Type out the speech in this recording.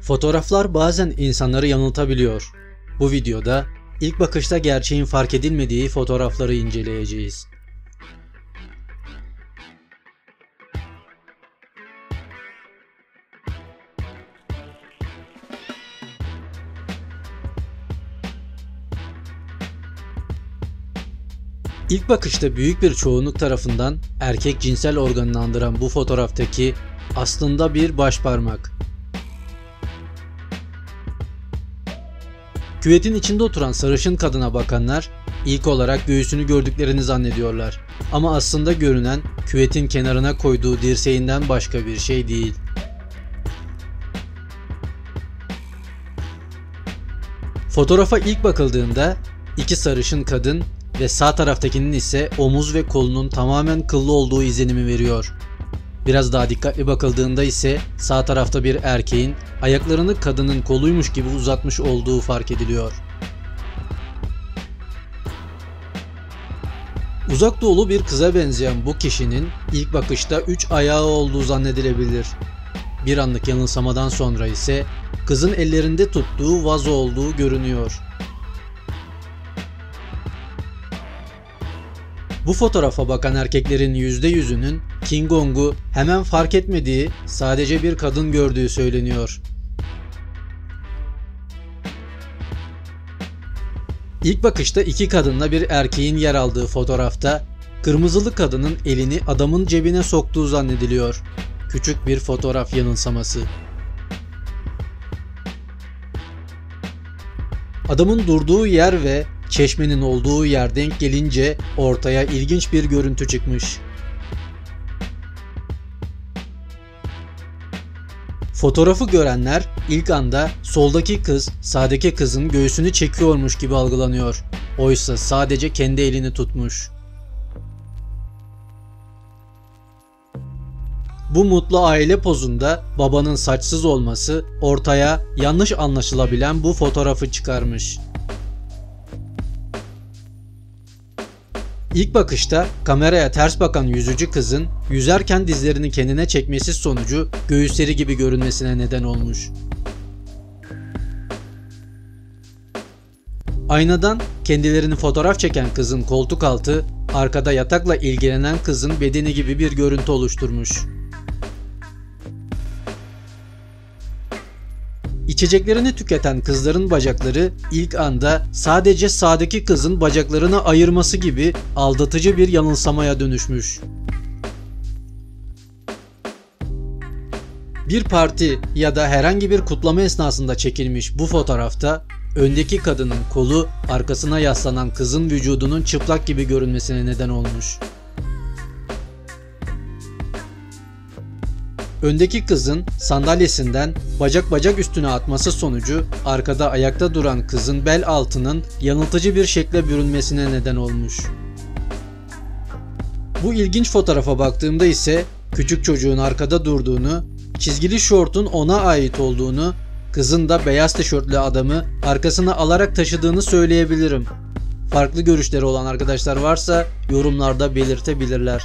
Fotoğraflar bazen insanları yanıltabiliyor. Bu videoda ilk bakışta gerçeğin fark edilmediği fotoğrafları inceleyeceğiz. İlk bakışta büyük bir çoğunluk tarafından erkek cinsel organını andıran bu fotoğraftaki aslında bir baş parmak. Küvetin içinde oturan sarışın kadına bakanlar ilk olarak göğsünü gördüklerini zannediyorlar. Ama aslında görünen küvetin kenarına koyduğu dirseğinden başka bir şey değil. Fotoğrafa ilk bakıldığında iki sarışın kadın ve sağ taraftakinin ise omuz ve kolunun tamamen kıllı olduğu izlenimi veriyor. Biraz daha dikkatli bakıldığında ise sağ tarafta bir erkeğin ayaklarını kadının koluymuş gibi uzatmış olduğu fark ediliyor. Uzak doğulu bir kıza benzeyen bu kişinin ilk bakışta 3 ayağı olduğu zannedilebilir. Bir anlık yanılsamadan sonra ise kızın ellerinde tuttuğu vazo olduğu görünüyor. Bu fotoğrafa bakan erkeklerin %100'ünün King Kong'u hemen fark etmediği, sadece bir kadın gördüğü söyleniyor. İlk bakışta iki kadınla bir erkeğin yer aldığı fotoğrafta kırmızılı kadının elini adamın cebine soktuğu zannediliyor. Küçük bir fotoğraf yanılsaması. Adamın durduğu yer ve çeşmenin olduğu yer denk gelince ortaya ilginç bir görüntü çıkmış. Fotoğrafı görenler ilk anda soldaki kız sağdaki kızın göğsünü çekiyormuş gibi algılanıyor. Oysa sadece kendi elini tutmuş. Bu mutlu aile pozunda babanın saçsız olması ortaya yanlış anlaşılabilen bu fotoğrafı çıkarmış. İlk bakışta kameraya ters bakan yüzücü kızın yüzerken dizlerini kendine çekmesi sonucu göğüsleri gibi görünmesine neden olmuş. Aynadan kendilerini fotoğraf çeken kızın koltuk altı arkada yatakla ilgilenen kızın bedeni gibi bir görüntü oluşturmuş. İçeceklerini tüketen kızların bacakları ilk anda sadece sağdaki kızın bacaklarını ayırması gibi aldatıcı bir yanılsamaya dönüşmüş. Bir parti ya da herhangi bir kutlama esnasında çekilmiş bu fotoğrafta öndeki kadının kolu arkasına yaslanan kızın vücudunun çıplak gibi görünmesine neden olmuş. Öndeki kızın sandalyesinden bacak bacak üstüne atması sonucu arkada ayakta duran kızın bel altının yanıltıcı bir şekle bürünmesine neden olmuş. Bu ilginç fotoğrafa baktığımda ise küçük çocuğun arkada durduğunu, çizgili şortun ona ait olduğunu, kızın da beyaz tişörtlü adamı arkasına alarak taşıdığını söyleyebilirim. Farklı görüşleri olan arkadaşlar varsa yorumlarda belirtebilirler.